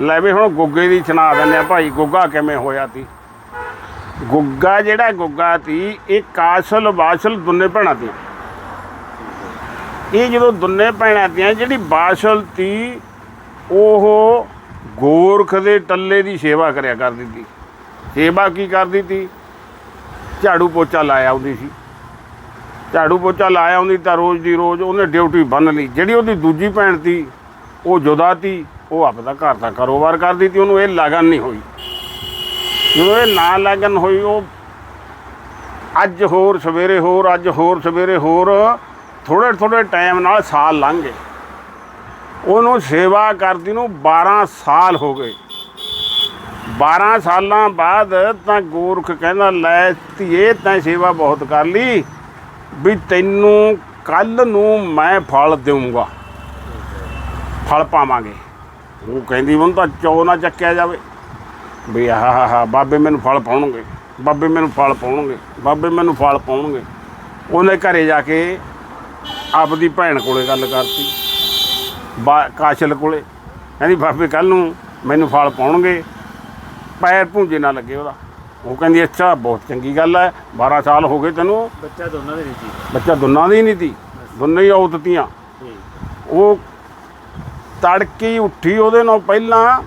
ਲੈ ਵੀ ਹੁਣ ਗੁੱਗੇ ਦੀ ਸੁਣਾ ਦਿੰਦੇ ਆ ਭਾਈ, ਗੁੱਗਾ ਕਿਵੇਂ ਹੋਇਆ ਤੀ? ਗੁੱਗਾ ਜਿਹੜਾ ਗੁੱਗਾ ਤੀ, ਇਹ ਕਾਸਲ ਵਾਸਲ ਦੁੰਨੇ ਭੈਣਾਂ ਤੀ ਇਹ ਜਦੋਂ ਦੁੰਨੇ ਭੈਣਾਂ ਤੀਆਂ ਜਿਹੜੀ ਬਾਸ਼ਲ ਤੀ, ਉਹ ਗੋਰਖ ਦੇ ਟੱਲੇ ਦੀ ਸੇਵਾ ਕਰਿਆ ਕਰਦੀ ਤੀ। ਸੇਵਾ ਕੀ ਕਰਦੀ ਤੀ? ਝਾੜੂ ਪੋਚਾ ਲਾਇਆ ਆਉਂਦੀ ਸੀ। ਝਾੜੂ ਪੋਚਾ ਲਾਇਆ ਆਉਂਦੀ ਤਾਂ ਰੋਜ਼ ਦੀ ਰੋਜ਼ ਉਹਨੇ ਡਿਊਟੀ ਬੰਨ ਲਈ। ਜਿਹੜੀ ਉਹਦੀ ਦੂਜੀ ਭੈਣ ਤੀ, ਉਹ ਜੁਦਾ ਤੀ। ਉਹ ਆਪਦਾ ਘਰ ਦਾ ਕਾਰੋਬਾਰ ਕਰਦੀ ਤੀ ਉਹਨੂੰ ਇਹ ਲਗਨ ਨਹੀਂ ਹੋਈ। ਜਦੋਂ ਇਹ ਨਾ ਲਗਨ ਹੋਈ, ਉਹ ਅੱਜ ਹੋਰ, ਸਵੇਰੇ ਹੋਰ, ਅੱਜ ਹੋਰ, ਸਵੇਰੇ ਹੋਰ ਥੋੜੇ ਥੋੜੇ ਟਾਈਮ ਨਾਲ ਸਾਲ ਲੰਘ ਗਏ। ਉਹਨੂੰ ਸੇਵਾ ਕਰਦੀ ਨੂੰ 12 ਸਾਲ ਹੋ ਗਏ। 12 ਸਾਲਾਂ ਬਾਅਦ ਤਾਂ ਗੋਰਖ ਕਹਿੰਦਾ, ਲੈ ਧੀਏ, ਤੈਂ ਸੇਵਾ ਬਹੁਤ ਕਰ ਲਈ, ਵੀ ਤੈਨੂੰ ਕੱਲ ਨੂੰ ਮੈਂ ਫਲ ਦੇਵਾਂਗਾ ਫਲ ਪਾਵਾਂਗੇ। ਉਹ ਕਹਿੰਦੀ ਮੈਨੂੰ ਤਾਂ ਚੋ ਨਾ ਚੱਕਿਆ ਜਾਵੇ। ਵੀ ਆਹ ਹਾ ਹਾ ਬਾਬੇ ਮੈਨੂੰ ਫਲ ਪਾਉਣਗੇ। ਬਾਬੇ ਮੈਨੂੰ ਫਲ ਪਾਉਣਗੇ। ਬਾਬੇ ਮੈਨੂੰ ਫਲ ਪਾਉਣਗੇ। ਉਹਨੇ ਘਰੇ ਜਾ ਕੇ ਆਪਦੀ ਭੈਣ ਕੋਲੇ ਗੱਲ ਕਰਤੀ। ਕਾਸ਼ਲ ਕੋਲੇ। ਕਹਿੰਦੀ ਬਾਬੇ ਕੱਲ ਨੂੰ ਮੈਨੂੰ ਫਲ ਪਾਉਣਗੇ। ਪੈਰ ਭੂੰਜੇ ਨਾ ਲੱਗੇ ਉਹਦਾ। ਉਹ ਕਹਿੰਦੀ ਅੱਛਾ ਬਹੁਤ ਚੰਗੀ ਗੱਲ ਹੈ। 12 ਸਾਲ ਹੋ ਗਏ ਤੈਨੂੰ। ਬੱਚਾ ਦੋਨਾਂ ਦੇ ਵਿੱਚ ਹੀ। ਬੱਚਾ ਦੋਨਾਂ ਦੀ ਹੀ ਨਹੀਂ ਤੀ ਦੋਨੇ ਹੀ ਔਤਤੀਆਂ ਉਹ ਤੜਕੀ ਉੱਠੀ ਉਹਦੇ ਨਾਲ ਪਹਿਲਾਂ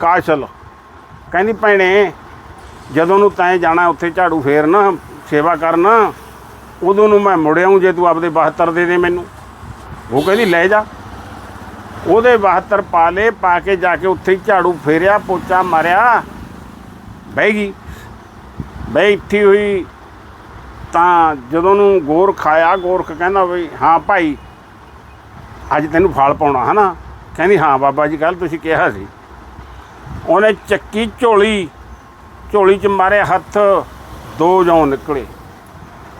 ਕਾਸ਼ਲ। ਕਹਿੰਦੀ, ਭੈਣੇ, ਜਦੋਂ ਨੂੰ ਤੈਂ ਜਾਣਾ, ਉੱਥੇ ਝਾੜੂ ਫੇਰਨਾ, ਸੇਵਾ ਕਰਨਾ, ਉਦੋਂ ਨੂੰ ਮੈਂ ਮੁੜ ਜੇ ਤੂੰ ਆਪਦੇ 72 ਦੇ ਦੇ ਮੈਨੂੰ। ਉਹ ਕਹਿੰਦੀ, ਲੈ ਜਾ। ਉਹਦੇ 72 ਪਾ ਲੇ ਪਾ ਕੇ ਜਾ ਕੇ ਉੱਥੇ ਹੀ ਝਾੜੂ ਫੇਰਿਆ, ਪੋਚਾ ਮਾਰਿਆ, ਬਹਿ ਗਈ। ਬੈਠੀ ਹੋਈ ਤਾਂ ਜਦੋਂ ਨੂੰ ਗੋਰਖ ਆਇਆ, ਗੋਰਖ ਕਹਿੰਦਾ ਵੀ, ਹਾਂ ਭਾਈ ਅੱਜ ਤੈਨੂੰ ਫਲ ਪਾਉਣਾ, ਹਨਾ? ਕਹਿੰਦੀ, ਹਾਂ ਬਾਬਾ ਜੀ ਕੱਲ ਤੁਸੀਂ ਕਿਹਾ ਸੀ। ਉਹਨੇ ਚੱਕੀ ਝੋਲੀ ਝੋਲੀ 'ਚ ਮਾਰੇ ਹੱਥ, ਦੋ ਜੌਂ ਨਿਕਲੇ।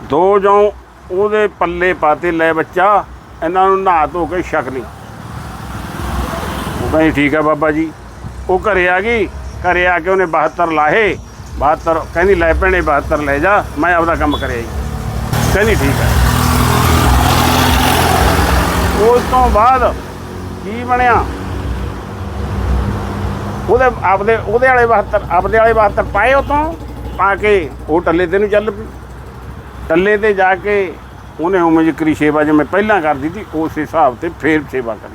ਦੋ ਜੌਂ ਉਹਦੇ ਪੱਲੇ ਪਾਤੇ, ਲੈ ਬੱਚਾ, ਇਹਨਾਂ ਨੂੰ ਨਹਾ ਧੋ ਕੇ ਛਕ ਲਈ। ਉਹ ਕਹਿੰਦੀ, ਠੀਕ ਹੈ ਬਾਬਾ ਜੀ। ਉਹ ਘਰੇ ਆ ਗਈ, ਘਰੇ ਆ ਕੇ ਉਹਨੇ 72 ਲਾਹੇ 72 ਕਹਿੰਦੀ, ਲੈ ਭੈਣੇ 72 ਲੈ ਜਾ, ਮੈਂ ਆਪਦਾ ਕੰਮ ਕਰਿਆ ਜੀ। ਕਹਿੰਦੀ, ਠੀਕ ਹੈ ਉਸ ਤੋਂ ਬਾਅਦ ਕੀ ਬਣਿਆ? ਉਹਦੇ ਆਪਦੇ, ਉਹਦੇ ਵਾਲੇ 72 ਆਪਦੇ ਵਾਲੇ 72 ਪਾਏ ਉਤੋਂ, ਪਾ ਕੇ ਉਹ ਟੱਲੇ ਤੇ ਨੂੰ ਚੱਲ ਪਈ। ਟੱਲੇ ਤੇ ਜਾ ਕੇ ਉਹਨੇ ਉਵੇਂ ਜਿਕਰੀ ਸੇਵਾ ਜਿਵੇਂ ਪਹਿਲਾਂ ਕਰਦੀ ਸੀ, ਉਸ ਹਿਸਾਬ ਤੇ ਫੇਰ ਸੇਵਾ ਕਰੀ।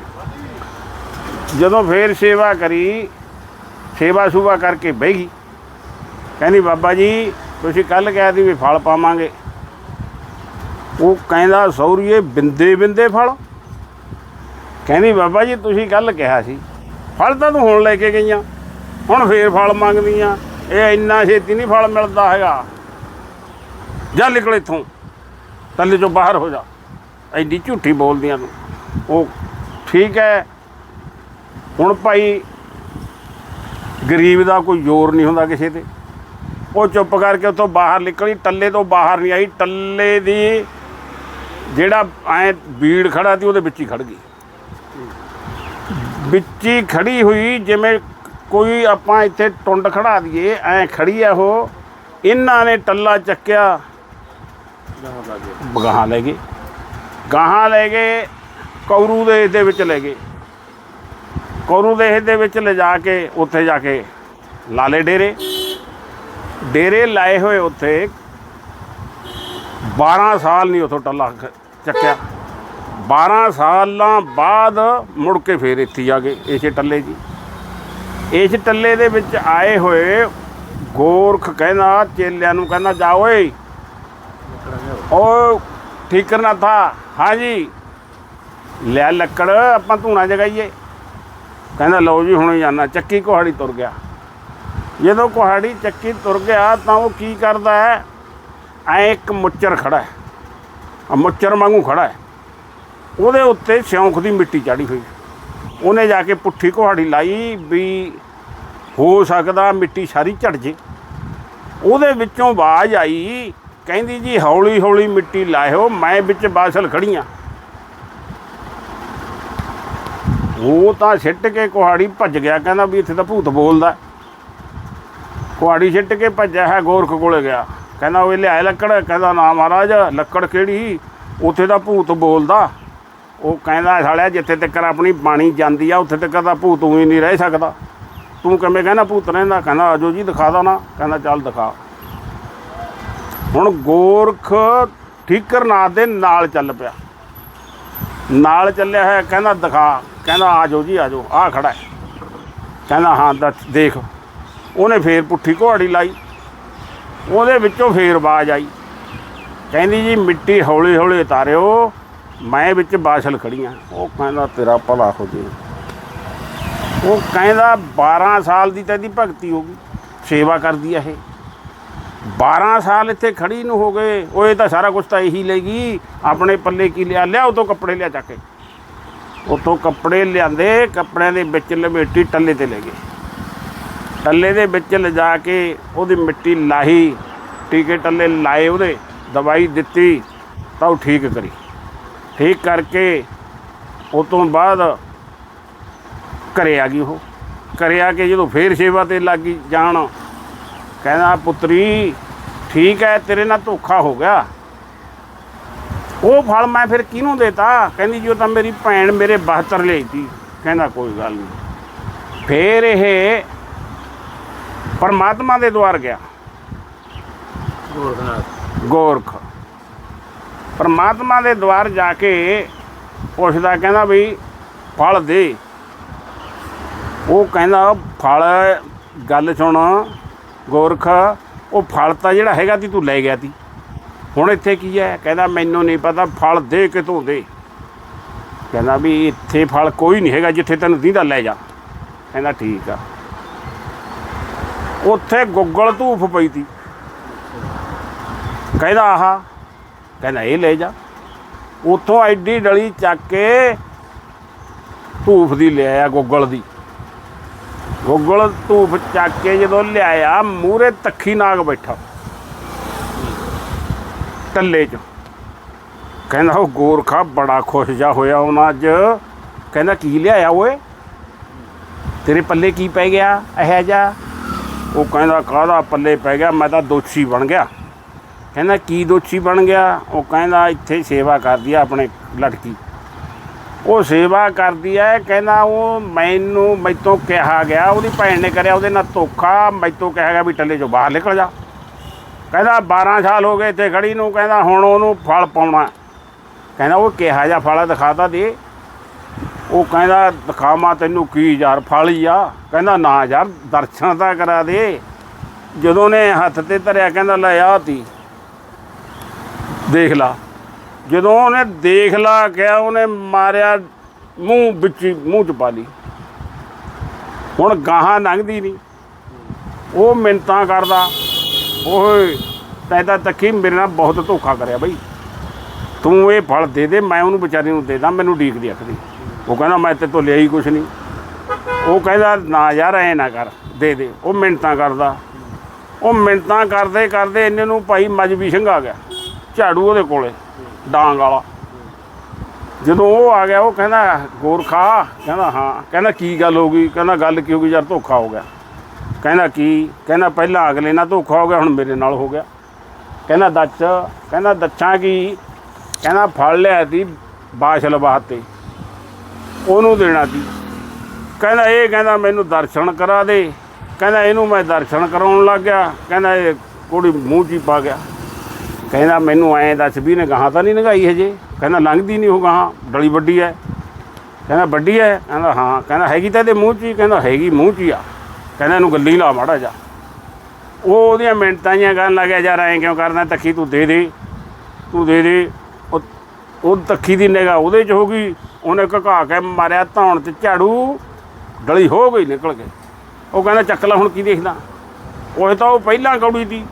ਜਦੋਂ ਫੇਰ ਸੇਵਾ ਕਰੀ, ਸੇਵਾ ਸੁਵਾ ਕਰਕੇ ਬਹਿ ਗਈ। ਕਹਿੰਦੀ, ਬਾਬਾ ਜੀ, ਤੁਸੀਂ ਕੱਲ ਕਿਹਾ ਸੀ ਵੀ ਫਲ ਪਾਵਾਂਗੇ। ਉਹ ਕਹਿੰਦਾ, ਸੌਰੀਏ, ਬਿੰਦੇ ਬਿੰਦੇ ਫਲ। ਕਹਿੰਦੀ, ਬਾਬਾ ਜੀ, ਤੁਸੀਂ ਕੱਲ ਕਿਹਾ ਸੀ। ਫਲ ਤਾਂ ਤੂੰ ਹੁਣ ਲੈ ਕੇ ਗਈਆਂ। ਹੁਣ ਫੇਰ ਫਲ ਮੰਗਦੀਆਂ। ਇਹ ਇੰਨਾ ਛੇਤੀ ਨਹੀਂ ਫਲ ਮਿਲਦਾ ਹੈਗਾ। ਜਾ ਨਿਕਲ ਇੱਥੋਂ। ਤੱਲੇ ਚੋਂ ਬਾਹਰ ਹੋ ਜਾ। ਐਡੀ ਝੂਠੀ ਬੋਲਦੀਆਂ ਤੂੰ। ਉਹ ਠੀਕ ਹੈ ਹੁਣ ਭਾਈ ਗਰੀਬ ਦਾ ਕੋਈ ਜ਼ੋਰ ਨਹੀਂ ਹੁੰਦਾ ਕਿਸੇ ਤੇ। ਉਹ ਚੁੱਪ ਕਰਕੇ ਉੱਥੋਂ ਬਾਹਰ ਨਿਕਲੀ। ਟੱਲੇ ਤੋਂ ਬਾਹਰ ਨਹੀਂ ਆਈ। ਟੱਲੇ ਦੀ ਜਿਹੜਾ ਐ ਬੀੜ ਖੜਾ ਸੀ, ਉਹਦੇ ਵਿੱਚ ਹੀ ਖੜ ਗਈ। ਵਿੱਚ ਹੀ ਖੜੀ ਹੋਈ, ਜਿਵੇਂ ਕੋਈ ਆਪਾਂ ਇੱਥੇ ਟੁੰਡ ਖੜਾ ਦਈਏ, ਐ ਖੜੀ ਆ ਉਹ। ਇਹਨਾਂ ਨੇ ਟੱਲਾ ਚੱਕਿਆ। ਗਾਹਾਂ ਲੈ ਗਏ। ਗਾਹਾਂ ਲੈ ਗਏ, ਕੌਰੂ ਦੇ ਦੇ ਵਿੱਚ ਲੈ ਗਏ। ਕੌਰੂ ਦੇ ਦੇ ਵਿੱਚ ਲਿਜਾ ਕੇ ਉੱਥੇ ਜਾ ਕੇ ਲਾਲੇ ਡੇਰੇ। ਡੇਰੇ ਲਾਏ ਹੋਏ ਉੱਥੇ 12 ਸਾਲ ਨਹੀਂ ਉਥੋਂ ਟੱਲਾ ਚੱਕਿਆ। 12 ਸਾਲਾਂ ਬਾਅਦ ਮੁੜ ਕੇ ਫੇਰ ਇੱਥੇ ਆ ਗਏ ਇਸੇ ਟੱਲੇ ਜੀ। ਇਸ ਟੱਲੇ ਦੇ ਵਿੱਚ ਆਏ ਹੋਏ ਗੋਰਖ ਕਹਿੰਦਾ, ਚੇਲਿਆਂ ਨੂੰ ਕਹਿੰਦਾ, ਜਾ ਓਏ। ਉਹ ਠੀਕ ਕਰਨਾ ਥਾ ਹਾਂਜੀ। ਲੈ ਲੱਕੜ, ਆਪਾਂ ਧੂਣਾ ਜਗਾਈਏ। ਕਹਿੰਦਾ, ਲਓ ਜੀ, ਹੁਣ ਜਾਣਾ ਚੱਕੀ ਕੁਹਾੜੀ ਤੁਰ ਗਿਆ। ਜਦੋਂ ਕੁਹਾੜੀ ਚੱਕੀ ਤੁਰ ਗਿਆ, ਤਾਂ ਉਹ ਕੀ ਕਰਦਾ ਹੈ? ਐ ਇੱਕ ਮੁੱਚਰ ਖੜਾ ਹੈ। ਆ ਮੁੱਚਰ ਵਾਂਗੂ ਖੜਾ ਹੈ। ਉਹਦੇ ਉੱਤੇ ਸਿਉਂਖ ਦੀ ਮਿੱਟੀ ਚਾੜੀ ਹੋਈ। ਉਹਨੇ ਜਾ ਕੇ ਪੁੱਠੀ ਕੁਹਾੜੀ ਲਾਈ ਵੀ ਹੋ ਸਕਦਾ ਮਿੱਟੀ ਸਾਰੀ ਝੜ ਜੇ। ਉਹਦੇ ਵਿੱਚੋਂ ਆਵਾਜ਼ ਆਈ, ਕਹਿੰਦੀ ਜੀ ਹੌਲੀ ਹੌਲੀ ਮਿੱਟੀ ਲਾਇਓ, ਮੈਂ ਵਿੱਚ ਬਾਸਲ ਖੜੀਆਂ ਉਹ ਤਾਂ ਸਿੱਟ ਕੇ ਕੁਹਾੜੀ ਭੱਜ ਗਿਆ, ਕਹਿੰਦਾ ਵੀ ਇੱਥੇ ਤਾਂ ਭੂਤ ਬੋਲਦਾ। ਕੁਹਾੜੀ ਛਿੱਟ ਕੇ ਭੱਜਿਆ ਹੈ, ਗੋਰਖ ਕੋਲੇ ਗਿਆ। ਕਹਿੰਦਾ ਉਹ ਲਿਆਏ ਲੱਕੜ। ਕਹਿੰਦਾ, ਨਾ ਮਹਾਰਾਜ, ਲੱਕੜ ਕਿਹੜੀ? ਉੱਥੇ ਤਾਂ ਭੂਤ ਬੋਲਦਾ। ਉਹ ਕਹਿੰਦਾ ਸਾਲਿਆ, ਜਿੱਥੇ ਤੱਕ ਆਪਣੀ ਬਾਣੀ ਜਾਂਦੀ ਆ, ਉੱਥੇ ਤੱਕ ਤਾਂ ਭੂਤ ਹੀ ਨਹੀਂ ਰਹਿ ਸਕਦਾ। ਤੂੰ ਕਿਵੇਂ ਕਹਿੰਦਾ ਭੂਤ ਰਹਿੰਦਾ? ਕਹਿੰਦਾ ਆਜੋ ਜੀ, ਦਿਖਾ ਦਾ ਨਾ। ਕਹਿੰਦਾ, ਚੱਲ ਦਿਖਾ। ਹੁਣ ਗੋਰਖ ਠੀਕਰਨਾਥ ਦੇ ਨਾਲ ਚੱਲ ਪਿਆ। ਨਾਲ ਚੱਲਿਆ ਹੋਇਆ, ਕਹਿੰਦਾ, ਦਿਖਾ। ਕਹਿੰਦਾ ਆਜੋ ਜੀ ਆਜੋ ਆ ਖੜਾ ਹੈ। ਕਹਿੰਦਾ, ਹਾਂ, ਦੱਸ, ਦੇਖ। ਉਹਨੇ ਫੇਰ ਪੁੱਠੀ ਘੋੜੀ ਲਾਈ। ਉਹਦੇ ਵਿੱਚੋਂ ਫੇਰ ਆਵਾਜ਼ ਆਈ। ਕਹਿੰਦੀ ਜੀ, ਮਿੱਟੀ ਹੌਲੀ ਹੌਲੀ ਉਤਾਰਿਓ। ਮੈਂ ਵਿੱਚ ਬਾਸ਼ਲ ਖੜੀਆਂ। ਉਹ ਕਹਿੰਦਾ, ਤੇਰਾ ਭਲਾ ਹੋ ਜੇ। ਉਹ ਕਹਿੰਦਾ 12 ਸਾਲ ਦੀ ਤਾਂ ਇਹਦੀ ਭਗਤੀ ਹੋ ਗਈ। ਸੇਵਾ ਕਰਦੀ ਆ ਇਹ। 12 ਸਾਲ ਇੱਥੇ ਖੜੀ ਨੂੰ ਹੋ ਗਏ। ਉਹ ਇਹ ਤਾਂ ਸਾਰਾ ਕੁਝ ਤਾਂ ਇਹੀ ਲੈ ਗਈ। ਆਪਣੇ ਪੱਲੇ ਕੀ ਲਿਆ? ਲਿਆ ਉਤੋਂ ਕੱਪੜੇ ਲਿਆ ਚੱਕ ਕੇ। ਉਤੋਂ ਕੱਪੜੇ ਲਿਆਂਦੇ, ਕੱਪੜਿਆਂ ਦੇ ਵਿੱਚ ਲਵੇਟੀ ਟੱਲੇ ਤੇ ਲੈ ਗਏ। ਟੱਲੇ ਦੇ ਵਿੱਚ ਲਿਜਾ ਕੇ ਉਹਦੀ ਮਿੱਟੀ ਲਾਹੀ, ਟੀਕੇ ਟੱਲੇ ਲਾਏ ਉਹਦੇ, ਦਵਾਈ ਦਿੱਤੀ, ਤਾਂ ਉਹ ਠੀਕ ਕਰੀ। ਠੀਕ ਕਰਕੇ ਉਹ ਤੋਂ ਬਾਅਦ ਘਰੇ ਆ ਗਈ ਉਹ। ਘਰੇ ਆ ਕੇ ਜਦੋਂ ਫੇਰ ਸੇਵਾ ਤੇ ਲੱਗੀ ਜਾਣ। ਕਹਿੰਦਾ ਪੁੱਤਰੀ ਠੀਕ ਹੈ ਤੇਰੇ ਨਾਲ ਧੋਖਾ ਹੋ ਗਿਆ। ਉਹ ਫਲ ਮੈਂ ਫਿਰ ਕਿਹਨੂੰ ਦੇਤਾ? ਕਹਿੰਦੀ ਜੀ ਉਹ ਤਾਂ ਮੇਰੀ ਭੈਣ ਮੇਰੇ 72 ਲਈ ਤੀ। ਕਹਿੰਦਾ ਕੋਈ ਗੱਲ ਨਹੀਂ ਫੇਰ ਇਹ ਪਰਮਾਤਮਾ ਦੇ ਦੁਆਰ ਗਿਆ। ਗੋਰਖਨਾਥ। ਗੋਰਖ। ਪਰਮਾਤਮਾ ਦੇ ਦੁਆਰ ਜਾ ਕੇ ਪੁੱਛਦਾ, ਕਹਿੰਦਾ ਵੀ ਫਲ ਦੇ। ਉਹ ਕਹਿੰਦਾ, ਫਲ, ਗੱਲ ਸੁਣ, ਗੋਰਖ, ਉਹ ਫਲ ਤਾਂ ਜਿਹੜਾ ਹੈਗਾ ਤੀ ਤੂੰ ਲੈ ਗਿਆ ਤੀ। ਹੁਣ ਇੱਥੇ ਕੀ ਹੈ? ਕਹਿੰਦਾ, ਮੈਨੂੰ ਨਹੀਂ ਪਤਾ, ਫਲ ਦੇ ਕਿਤੋਂ ਦੇ। ਕਹਿੰਦਾ ਵੀ ਇੱਥੇ ਫਲ ਕੋਈ ਨਹੀਂ ਹੈਗਾ ਜਿੱਥੇ ਤੈਨੂੰ ਦੀਦਾ ਲੈ ਜਾ। ਕਹਿੰਦਾ, ਠੀਕ ਆ। ਉੱਥੇ ਗੁੱਗਲ ਧੂਫ ਪਈ ਤੀ। ਕਹਿੰਦਾ, ਆਹਾ ਕਹਿੰਦਾ, ਇਹ ਲੈ ਜਾ। ਉੱਥੋਂ ਐਡੀ ਡਲੀ ਚੱਕ ਕੇ ਧੂਫ ਦੀ ਲਿਆਇਆ ਗੁੱਗਲ ਦੀ। ਗੁੱਗਲ ਧੂਫ ਚੱਕ ਕੇ ਜਦੋਂ ਲਿਆਇਆ ਮੂਰੇ ਤੱਖੀ ਨਾਗ ਬੈਠਾ। ਟੱਲੇ 'ਚ। ਕਹਿੰਦਾ, ਉਹ ਗੋਰਖਾ ਬੜਾ ਖੁਸ਼ ਜਾ ਹੋਇਆ ਉਹਨਾਂ ਅੱਜ। ਕਹਿੰਦਾ, ਕੀ ਲਿਆਇਆ ਓਏ? ਤੇਰੇ ਪੱਲੇ ਕੀ ਪੈ ਗਿਆ? ਇਹ ਜਾ ਉਹ ਕਹਿੰਦਾ, ਕਾਹਦਾ ਪੱਲੇ ਪੈ ਗਿਆ? ਮੈਂ ਤਾਂ ਦੋਸ਼ੀ ਬਣ ਗਿਆ। ਕਹਿੰਦਾ ਕੀ ਦੋਸ਼ੀ ਬਣ ਗਿਆ? ਉਹ ਕਹਿੰਦਾ ਇੱਥੇ ਸੇਵਾ ਕਰਦੀ ਆ ਆਪਣੇ ਲੜਕੀ। ਉਹ ਸੇਵਾ ਕਰਦੀ ਹੈ ਕਹਿੰਦਾ ਉਹ ਮੈਨੂੰ ਮੈਤੋਂ ਕਿਹਾ ਗਿਆ, ਉਹਦੀ ਭੈਣ ਨੇ ਕਰਿਆ, ਉਹਦੇ ਨਾਲ ਧੋਖਾ ਮੈਤੋਂ ਕਿਹਾ ਗਿਆ ਵੀ ਟੱਲੇ ਚੋਂ ਬਾਹਰ ਨਿਕਲ ਜਾ। ਕਹਿੰਦਾ 12 ਸਾਲ ਹੋ ਗਏ ਇੱਥੇ ਖੜੀ ਨੂੰ, ਕਹਿੰਦਾ ਹੁਣ ਉਹਨੂੰ ਫਲ ਪਾਉਣਾ। ਕਹਿੰਦਾ ਉਹ ਕਿਹਾ ਜਾ ਫਲ ਦਿਖਾਤਾ ਦੇ। ਉਹ ਕਹਿੰਦਾ ਦਿਖਾਵਾਂ ਤੈਨੂੰ ਕੀ ਯਾਰ ਫਲ ਹੀ ਆ। ਕਹਿੰਦਾ ਨਾ ਯਾਰ, ਦਰਸ਼ਨ ਤਾਂ ਕਰਾ ਦੇ। ਜਦੋਂ ਨੇ ਹੱਥ ਤੇ ਧਰਿਆ, ਕਹਿੰਦਾ ਲੈ ਆ ਤੀ ਦੇਖ ਲਾ। ਜਦੋਂ ਉਹਨੇ ਦੇਖ ਲਾ ਕਿਹਾ ਉਹਨੇ ਮਾਰਿਆ, ਮੂੰਹ ਵਿੱਚ ਮੂੰਹ ਚ ਪਾ ਲਈ। ਹੁਣ ਗਾਹਾਂ ਲੰਘਦੀ ਨਹੀਂ। ਉਹ ਮਿੰਤਾਂ ਕਰਦਾ। ਓਏ ਤੈਂ ਤਾਂ ਤੱਕੀ ਮੇਰੇ ਨਾਲ ਬਹੁਤ ਧੋਖਾ ਕਰਿਆ ਬਈ। ਤੂੰ ਇਹ ਫਲ ਦੇ ਦੇ, ਮੈਂ ਉਹਨੂੰ ਵਿਚਾਰੀ ਨੂੰ ਦੇ ਦਾਂ, ਮੈਨੂੰ ਡੀਕ ਦੀ ਅੱਖਦੀ ਉਹ ਕਹਿੰਦਾ, ਮੈਂ ਤੇ ਤੋਂ ਲਿਆ ਹੀ ਕੁਛ ਨਹੀਂ। ਉਹ ਕਹਿੰਦਾ, ਨਾ ਯਾਰ, ਐ ਨਾ ਕਰ, ਦੇ ਦੇ। ਉਹ ਮਿੰਤਾਂ ਕਰਦਾ। ਉਹ ਮਿੰਤਾਂ ਕਰਦੇ ਕਰਦੇ ਇਹਨੇ ਨੂੰ ਭਾਈ ਮਜਬੀ ਸਿੰਘ ਆ ਗਿਆ। ਝਾੜੂ ਉਹਦੇ ਕੋਲੇ, ਡਾਂਗ ਵਾਲਾ। ਜਦੋਂ ਉਹ ਆ ਗਿਆ, ਉਹ ਕਹਿੰਦਾ ਗੋਰਖਾ ਕਹਿੰਦਾ, ਹਾਂ। ਕਹਿੰਦਾ, ਕੀ ਗੱਲ ਹੋ ਗਈ? ਕਹਿੰਦਾ, ਗੱਲ ਕੀ ਹੋ ਗਈ? ਯਾਰ ਧੋਖਾ ਹੋ ਗਿਆ। ਕਹਿੰਦਾ, ਕੀ? ਕਹਿੰਦਾ, ਪਹਿਲਾਂ ਅਗਲੇ ਨਾਲ ਧੋਖਾ ਹੋ ਗਿਆ, ਹੁਣ ਮੇਰੇ ਨਾਲ ਹੋ ਗਿਆ। ਕਹਿੰਦਾ ਦੱਚ ਕਹਿੰਦਾ ਦੱਚਾਂ ਕੀ? ਕਹਿੰਦਾ, ਫੜ ਲਿਆ ਤੀ ਬਾਸ਼ਲ ਬਾਤੇ ਉਹਨੂੰ ਦੇਣਾ ਤੀ ਕਹਿੰਦਾ, ਇਹ ਕਹਿੰਦਾ, ਮੈਨੂੰ ਦਰਸ਼ਨ ਕਰਾ ਦੇ। ਕਹਿੰਦਾ, ਇਹਨੂੰ ਮੈਂ ਦਰਸ਼ਨ ਕਰਾਉਣ ਲੱਗ ਗਿਆ। ਕਹਿੰਦਾ, ਇਹ ਕੁੜੀ ਮੂੰਹ 'ਚ ਹੀ ਪਾ ਗਿਆ। ਕਹਿੰਦਾ ਮੈਨੂੰ ਐਂ ਦੱਸ ਵੀ ਨੇ ਗਾਹਾਂ ਤਾਂ ਨਹੀਂ ਲੰਘਾਈ ਹਜੇ। ਕਹਿੰਦਾ ਲੰਘਦੀ ਨਹੀਂ ਉਹ ਗਾਹਾਂ, ਡਲੀ ਵੱਡੀ ਐ। ਕਹਿੰਦਾ ਵੱਡੀ ਐ। ਕਹਿੰਦਾ ਹਾਂ, ਕਹਿੰਦਾ ਹੈਗੀ ਤਾਂ ਇਹਦੇ ਮੂੰਹ 'ਚ ਹੀ, ਕਹਿੰਦਾ ਹੈਗੀ ਮੂੰਹ 'ਚ ਹੀ ਆ। ਕਹਿੰਦਾ ਇਹਨੂੰ ਗੱਲੀ ਲਾ ਮਾੜਾ ਜਾ ਉਹ ਉਹਦੀਆਂ ਮਿੰਟਾਂ ਜੀਆਂ ਕਰਨ ਲੱਗਿਆ, ਯਾਰ ਐਂ ਕਿਉਂ ਕਰਦਾ ਤੱਕੀ ਤੂੰ ਦੇ ਦੇ, ਤੂੰ ਦੇ ਦੇ। ਉਹ ਤੱਕੀ ਦੀ ਨਿਗਾਹ ਉਹਦੇ 'ਚ ਹੋ ਗਈ। ਉਹਨੇ ਘਕਾ ਕੇ ਮਾਰਿਆ ਧੌਣ 'ਚ ਝਾੜੂ। ਡਲੀ ਹੋ ਗਈ ਨਿਕਲ ਕੇ। ਉਹ ਕਹਿੰਦਾ ਚੱਕ ਲੈ ਹੁਣ ਕੀ ਦੇਖਦਾ। ਉਹ ਤਾਂ ਉਹ ਪਹਿਲਾਂ ਕੌੜੀ ਸੀ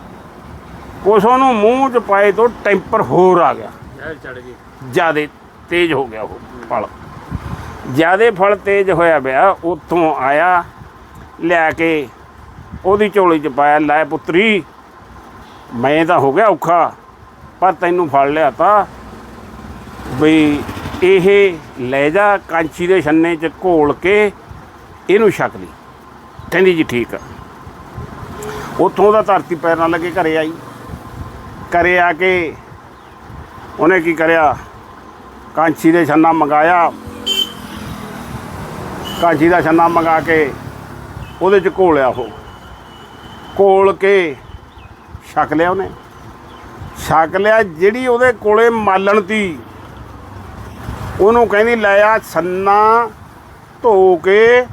ਕੁਛ ਉਹਨੂੰ ਮੂੰਹ 'ਚ ਪਾਏ ਤੋਂ ਟੈਂਪਰ ਹੋਰ ਆ ਗਿਆ। ਜ਼ਹਿਰ ਚੜ ਗਈ। ਜਿਆਦੇ ਤੇਜ਼ ਹੋ ਗਿਆ ਉਹ ਫਲ। ਜਿਆਦੇ ਫਲ ਤੇਜ਼ ਹੋਇਆ ਪਿਆ ਉੱਥੋਂ ਆਇਆ ਲਿਆ ਕੇ ਉਹਦੀ ਝੋਲੀ 'ਚ ਪਾਇਆ ਲੈ ਪੁੱਤਰੀ ਮੈਂ ਤਾਂ ਹੋ ਗਿਆ ਔਖਾ ਪਰ ਤੈਨੂੰ ਫੜ ਲਿਆ ਤਾਂ ਬਈ ਇਹ ਲੈ ਜਾ ਕਾਂਚੀ ਦੇ ਛੰਨੇ 'ਚ ਘੋਲ ਕੇ ਇਹਨੂੰ ਛਕ ਲਈ। ਕਹਿੰਦੀ ਜੀ ਠੀਕ ਆ। ਉੱਥੋਂ ਦਾ ਧਰਤੀ ਪੈਰ ਨਾਲ ਲੱਗੇ ਘਰੇ ਆਈ। ਘਰੇ ਆ ਕੇ ਉਹਨੇ ਕੀ ਕਰਿਆ? ਕਾਂਚੀ ਦੇ ਛੰਨਾ ਮੰਗਾਇਆ। ਕਾਂਚੀ ਦਾ ਛੰਨਾ ਮੰਗਾ ਕੇ ਉਹਦੇ ਚ ਘੋਲਿਆ ਉਹ। ਘੋਲ ਕੇ ਛਕ ਲਿਆ ਉਹਨੇ। ਛਕ ਲਿਆ ਜਿਹੜੀ ਉਹਦੇ ਕੋਲੇ ਮਾਲਣ ਤੀ। ਉਹਨੂੰ ਕਹਿੰਦੀ, ਲੈ ਆ ਛੰਨਾ ਧੋ ਕੇ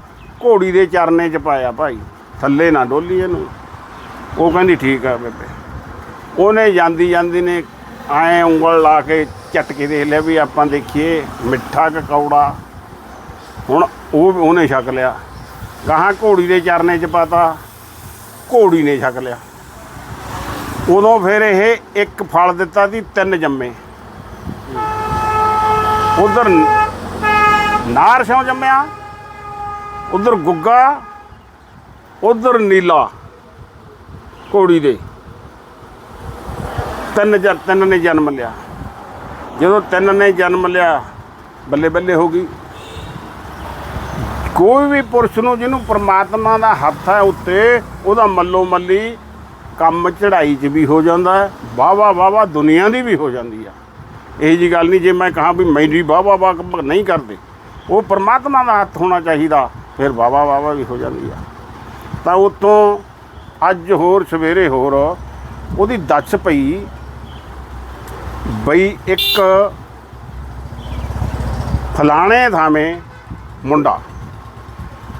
ਘੋੜੀ ਦੇ ਚਰਨੇ ਚ ਪਾਇਆ ਭਾਈ। ਥੱਲੇ ਨਾ ਡੋਲੀ ਇਹਨੂੰ। ਉਹ ਕਹਿੰਦੀ, ਠੀਕ ਆ ਬੇਬੇ। ਉਹਨੇ ਜਾਂਦੀ ਜਾਂਦੀ ਨੇ ਐ ਉਂਗਲ ਲਾ ਕੇ ਚੱਟ ਦੇਖ ਲਿਆ ਵੀ ਆਪਾਂ ਦੇਖੀਏ ਮਿੱਠਾ ਕਕੌੜਾ ਹੁਣ ਉਹ ਉਹਨੇ ਛਕ ਲਿਆ। ਗਾਹਾਂ ਘੋੜੀ ਦੇ ਚਰਨੇ ਚ ਪਾਤਾ, ਘੋੜੀ ਨੇ ਛਕ ਲਿਆ। ਉਦੋਂ ਫਿਰ ਇਹ ਇੱਕ ਫਲ ਦਿੱਤਾ ਸੀ ਤਿੰਨ ਜੰਮੇ। ਉਧਰ ਨਾਰ ਸਿਉ ਜੰਮਿਆ, ਉਧਰ ਗੁੱਗਾ, ਉਧਰ ਨੀਲਾ ਘੋੜੀ ਦੇ। ਤਿੰਨ ਜਨ ਤਿੰਨ ਨੇ ਜਨਮ ਲਿਆ। ਜਦੋਂ ਤਿੰਨ ਨੇ ਜਨਮ ਲਿਆ, ਬੱਲੇ ਬੱਲੇ ਹੋ ਗਈ। ਕੋਈ ਵੀ ਪੁਰਸ਼ ਨੂੰ ਜਿਹਨੂੰ ਪ੍ਰਮਾਤਮਾ ਦਾ ਹੱਥ ਹੈ ਉੱਤੇ, ਉਹਦਾ ਮੱਲੋ ਮੱਲੀ ਕੰਮ ਚੜਾਈ 'ਚ ਵੀ ਹੋ ਜਾਂਦਾ ਹੈ ਵਾਵਾ ਵਾਵਾ ਦੁਨੀਆ ਦੀ ਵੀ ਹੋ ਜਾਂਦੀ ਆ। ਇਹ ਜੀ ਗੱਲ ਨਹੀਂ ਜੇ ਮੈਂ ਕਹਾਂ ਵੀ ਮੇਰੀ ਵਾਵਾ ਵਾਹ ਨਹੀਂ ਕਰਦੇ। ਉਹ ਪ੍ਰਮਾਤਮਾ ਦਾ ਹੱਥ ਹੋਣਾ ਚਾਹੀਦਾ, ਫਿਰ ਵਾਵਾ ਵਾਵਾ ਵੀ ਹੋ ਜਾਂਦੀ ਆ। ਤਾਂ ਉਤੋਂ ਅੱਜ ਹੋਰ ਸਵੇਰੇ ਹੋਰ ਉਹਦੀ ਦੱਸ ਪਈ ਬਈ ਇੱਕ ਫਲਾਣੇ ਥਾਵੇਂ ਮੁੰਡਾ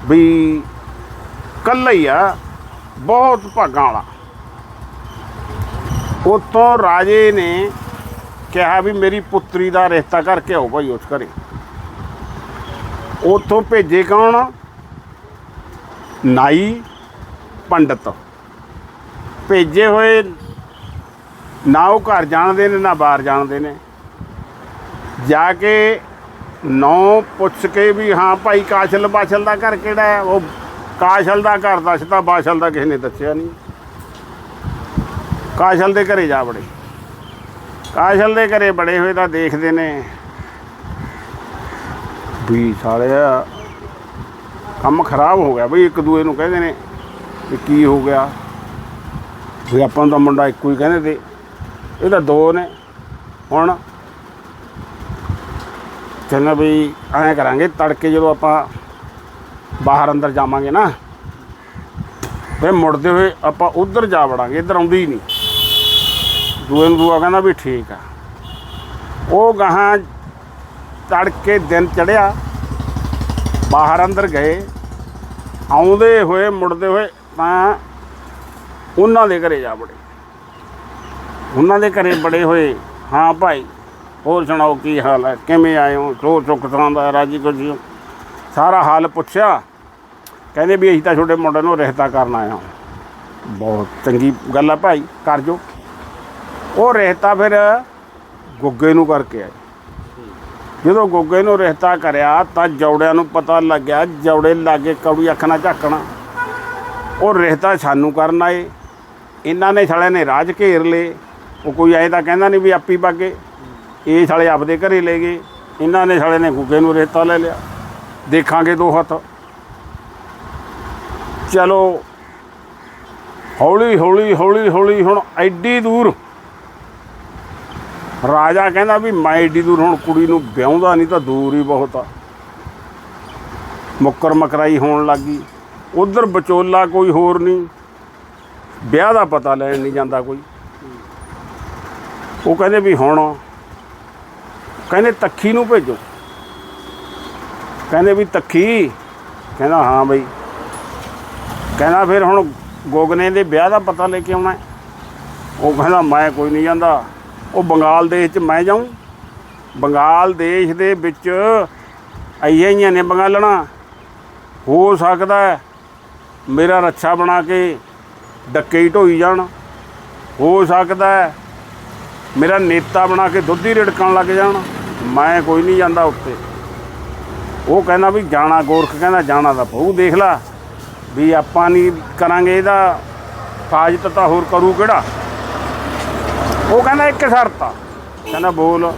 ਵੀ ਕੱਲਾ ਹੀ ਆ, ਬਹੁਤ ਭਾਗਾਂ ਵਾਲਾ। ਉਤੋਂ ਰਾਜੇ ਨੇ ਕਿਹਾ ਵੀ ਮੇਰੀ ਪੁੱਤਰੀ ਦਾ ਰਿਸ਼ਤਾ ਕਰਕੇ ਆਓ ਭਾਈ ਉਸ ਘਰੇ। ਉਤੋਂ ਭੇਜੇ ਕੌਣ? ਨਾਈ ਪੰਡਤ। ਭੇਜੇ ਹੋਏ ਨਾ ਉਹ ਘਰ ਜਾਣਦੇ ਨੇ, ਨਾ ਬਾਹਰ ਜਾਣਦੇ ਨੇ। ਜਾ ਕੇ ਨੌ ਪੁੱਛ ਕੇ ਵੀ, ਹਾਂ ਭਾਈ ਕਾਸ਼ਲ ਬਾਸ਼ਲ ਦਾ ਘਰ ਕਿਹੜਾ ਹੈ? ਉਹ ਕਾਸ਼ਲ ਦਾ ਘਰ ਦੱਸਦਾ ਬਾਸ਼ਲ ਦਾ ਕਿਸੇ ਨੇ ਦੱਸਿਆ ਨਹੀਂ। ਕਾਸ਼ਲ ਦੇ ਘਰੇ ਜਾ ਬੜੇ ਕਾਸ਼ਲ ਦੇ ਘਰੇ ਬੜੇ ਹੋਏ ਤਾਂ ਦੇਖਦੇ ਨੇ ਵੀ ਸਾਲਿਆ, ਕੰਮ ਖਰਾਬ ਹੋ ਗਿਆ। ਬਈ ਇੱਕ ਦੂਏ ਨੂੰ ਕਹਿੰਦੇ ਨੇ ਵੀ ਕੀ ਹੋ ਗਿਆ? ਵੀ ਆਪਾਂ ਦਾ ਮੁੰਡਾ ਇੱਕੋ ਹੀ ਕਹਿੰਦੇ ਤੇ ਇਹ ਤਾਂ ਦੋ ਨੇ। ਹੁਣ ਕਹਿੰਦਾ ਵੀ ਐਂ ਕਰਾਂਗੇ, ਤੜਕੇ ਜਦੋਂ ਆਪਾਂ ਬਾਹਰ ਅੰਦਰ ਜਾਵਾਂਗੇ ਨਾ, ਫਿਰ ਮੁੜਦੇ ਹੋਏ ਆਪਾਂ ਉਧਰ ਜਾ ਵੜਾਂਗੇ, ਇੱਧਰ ਆਉਂਦੀ ਹੀ ਨਹੀਂ। ਦੂਏ ਨੂੰ ਦੂਆ ਕਹਿੰਦਾ ਵੀ ਠੀਕ ਆ। ਉਹ ਗਾਹਾਂ ਤੜਕੇ ਦਿਨ ਚੜਿਆ, ਬਾਹਰ ਅੰਦਰ ਗਏ, ਆਉਂਦੇ ਹੋਏ, ਮੁੜਦੇ ਹੋਏ ਤਾਂ ਉਹਨਾਂ ਦੇ ਘਰੇ ਜਾ ਵੜੇ। ਉਹਨਾਂ ਦੇ ਘਰੇ ਬੜੇ ਹੋਏ। ਹਾਂ ਭਾਈ, ਹੋਰ ਸੁਣਾਓ ਕੀ ਹਾਲ ਹੈ? ਕਿਵੇਂ ਆਏ ਹੋ? ਸੋ ਸੁੱਖ ਤਰ੍ਹਾਂ ਦਾ ਰਾਜੀ ਖੁਸ਼ੀ ਸਾਰਾ ਹਾਲ ਪੁੱਛਿਆ? ਕਹਿੰਦੇ ਵੀ ਅਸੀਂ ਤਾਂ ਛੋਟੇ ਮੁੰਡੇ ਨੂੰ ਰਿਸ਼ਤਾ ਕਰਨ ਆਏ ਹਾਂ। ਬਹੁਤ ਚੰਗੀ ਗੱਲ ਆ ਭਾਈ, ਕਰ ਜੋ। ਉਹ ਰਿਸ਼ਤਾ ਫਿਰ ਗੁੱਗੇ ਨੂੰ ਕਰਕੇ ਆਏ। ਜਦੋਂ ਗੁੱਗੇ ਨੂੰ ਰਿਸ਼ਤਾ ਕਰਿਆ ਤਾਂ ਜੌੜਿਆਂ ਨੂੰ ਪਤਾ ਲੱਗਿਆ, ਜੌੜੇ ਲਾਗੇ ਕੌੜੀ ਅੱਖ ਨਾਲ ਝਾਕਣਾ। ਉਹ ਰਿਸ਼ਤਾ ਸਾਨੂੰ ਕਰਨ ਆਏ। ਇਹਨਾਂ ਨੇ ਸਾਲਿਆਂ ਨੇ ਰਾਜ ਘੇਰ ਲਏ। ਉਹ ਕੋਈ ਐ ਤਾਂ ਕਹਿੰਦਾ ਨਹੀਂ ਵੀ ਆਪੀ ਪਾਗੇ ਇਹ ਸਾਲੇ ਆਪਦੇ ਘਰੇ ਲੈ ਗਏ। ਇਹਨਾਂ ਨੇ ਸਾਲੇ ਨੇ ਗੁੱਗੇ ਨੂੰ ਰੇਤਾ ਲੈ ਲਿਆ। ਦੇਖਾਂਗੇ ਦੋ ਹੱਥ। ਚਲੋ। ਹੌਲੀ ਹੌਲੀ ਹੌਲੀ ਹੌਲੀ ਹੁਣ ਐਡੀ ਦੂਰ। ਰਾਜਾ ਕਹਿੰਦਾ ਵੀ ਮੈਂ ਐਡੀ ਦੂਰ ਹੁਣ ਕੁੜੀ ਨੂੰ ਵਿਆਹੁੰਦਾ ਨਹੀਂ ਤਾਂ ਦੂਰ ਹੀ ਬਹੁਤ ਆ। ਮੁੱਕਰ ਮਕਰਾਈ ਹੋਣ ਲੱਗੀ ਉਧਰ ਵਿਚੋਲਾ ਕੋਈ ਹੋਰ ਨਹੀਂ। ਵਿਆਹ ਦਾ ਪਤਾ ਲੈਣ ਨਹੀਂ ਜਾਂਦਾ ਕੋਈ। ਉਹ ਕਹਿੰਦੇ ਵੀ ਹੁਣ ਕਹਿੰਦੇ ਤੱਖੀ ਨੂੰ ਭੇਜੋ। ਕਹਿੰਦੇ ਵੀ ਤੱਖੀ? ਕਹਿੰਦਾ ਹਾਂ ਬਈ। ਕਹਿੰਦਾ ਫਿਰ ਹੁਣ ਗੋਗਨੇ ਦੇ ਵਿਆਹ ਦਾ ਪਤਾ ਲੈ ਕੇ ਆਉਣਾ ਉਹ ਕਹਿੰਦਾ ਮੈਂ ਕੋਈ ਨਹੀਂ ਜਾਂਦਾ। ਉਹ ਬੰਗਾਲ ਦੇਸ਼ 'ਚ ਮੈਂ ਜਾਊਂ। ਬੰਗਾਲ ਦੇਸ਼ ਦੇ ਵਿੱਚ ਆਈਆਂ ਨੇ ਬੰਗਾਲਣਾ। ਹੋ ਸਕਦਾ ਮੇਰਾ ਰੱਛਾ ਬਣਾ ਕੇ ਡੱਕੇ ਹੀ ਢੋਈ ਜਾਣ। ਹੋ ਸਕਦਾ ਮੇਰਾ ਨੇਤਾ ਬਣਾ ਕੇ ਦੁੱਧ ਹੀ ਰਿੜਕਣ ਲੱਗ ਜਾਣ, ਮੈਂ ਕੋਈ ਨਹੀਂ ਜਾਂਦਾ ਉੱਤੇ ਉਹ ਕਹਿੰਦਾ ਵੀ ਜਾਣਾ ਗੋਰਖ, ਕਹਿੰਦਾ ਜਾਣਾ ਤਾਂ ਬਹੁ ਦੇਖ ਲਾ ਵੀ ਆਪਾਂ ਨਹੀਂ ਕਰਾਂਗੇ ਇਹਦਾ ਕਾਜ ਤਾਂ ਹੋਰ ਕਰੂ ਕਿਹੜਾ? ਉਹ ਕਹਿੰਦਾ ਇੱਕ ਸ਼ਰਤ ਆ। ਕਹਿੰਦਾ ਬੋਲ